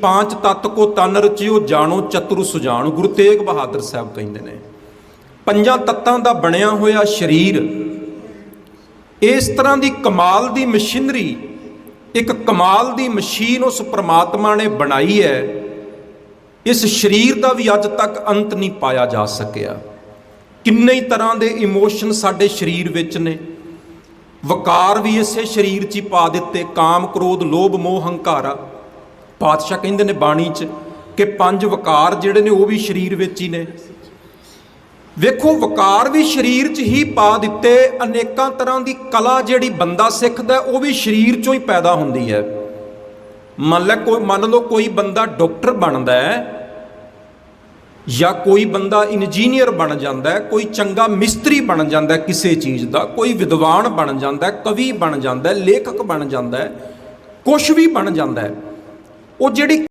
ਪਾਂਚ ਤਤ ਕੋ ਤਨ ਰਚਿਓ, ਜਾਣੋ ਚਤੁਰ ਸੁਜਾਣ। ਗੁਰੂ ਤੇਗ ਬਹਾਦਰ ਸਾਹਿਬ ਕਹਿੰਦੇ ਨੇ, ਪੰਜਾਂ ਤੱਤਾਂ ਦਾ ਬਣਿਆ ਹੋਇਆ ਸਰੀਰ, ਇਸ ਤਰ੍ਹਾਂ ਦੀ ਕਮਾਲ ਦੀ ਮਸ਼ੀਨਰੀ, ਇੱਕ ਕਮਾਲ ਦੀ ਮਸ਼ੀਨ ਉਸ ਪ੍ਰਮਾਤਮਾ ਨੇ ਬਣਾਈ ਹੈ, ਇਸ ਸਰੀਰ ਦਾ ਵੀ ਅੱਜ ਤੱਕ ਅੰਤ ਨਹੀਂ ਪਾਇਆ ਜਾ ਸਕਿਆ। ਕਿੰਨੇ ਹੀ ਤਰ੍ਹਾਂ ਦੇ ਇਮੋਸ਼ਨ ਸਾਡੇ ਸਰੀਰ ਵਿੱਚ ਨੇ। ਵਕਾਰ ਵੀ ਇਸੇ ਸਰੀਰ 'ਚ ਹੀ ਪਾ ਦਿੱਤੇ, ਕਾਮ, ਕ੍ਰੋਧ, ਲੋਭ, ਮੋਹ, ਹੰਕਾਰਾ। ਪਾਤਸ਼ਾਹ ਕਹਿੰਦੇ ਨੇ ਬਾਣੀ 'ਚ ਕਿ ਪੰਜ ਵਕਾਰ ਜਿਹੜੇ ਨੇ ਉਹ ਵੀ ਸਰੀਰ ਵਿੱਚ ਹੀ ਨੇ। ਵੇਖੋ, ਵਕਾਰ ਵੀ ਸਰੀਰ 'ਚ ਹੀ ਪਾ ਦਿੱਤੇ, ਅਨੇਕਾਂ ਤਰ੍ਹਾਂ ਦੀ ਕਲਾ ਜਿਹੜੀ ਬੰਦਾ ਸਿੱਖਦਾ, ਉਹ ਵੀ ਸਰੀਰ 'ਚੋਂ ਹੀ ਪੈਦਾ ਹੁੰਦੀ ਹੈ। ਮੰਨ ਲੈ ਕੋਈ ਮੰਨ ਲਓ ਕੋਈ ਬੰਦਾ ਡਾਕਟਰ ਬਣਦਾ ਹੈ, ਜਾਂ ਕੋਈ ਬੰਦਾ ਇੰਜੀਨੀਅਰ ਬਣ ਜਾਂਦਾ ਹੈ, ਕੋਈ ਚੰਗਾ ਮਿਸਤਰੀ ਬਣ ਜਾਂਦਾ ਹੈ ਕਿਸੇ ਚੀਜ਼ ਦਾ, ਕੋਈ ਵਿਦਵਾਨ ਬਣ ਜਾਂਦਾ ਹੈ, ਕਵੀ ਬਣ ਜਾਂਦਾ ਹੈ, ਲੇਖਕ ਬਣ ਜਾਂਦਾ ਹੈ ਕੁਝ ਵੀ ਬਣ ਜਾਂਦਾ ਹੈ। ਉਹ ਜਿਹੜੀ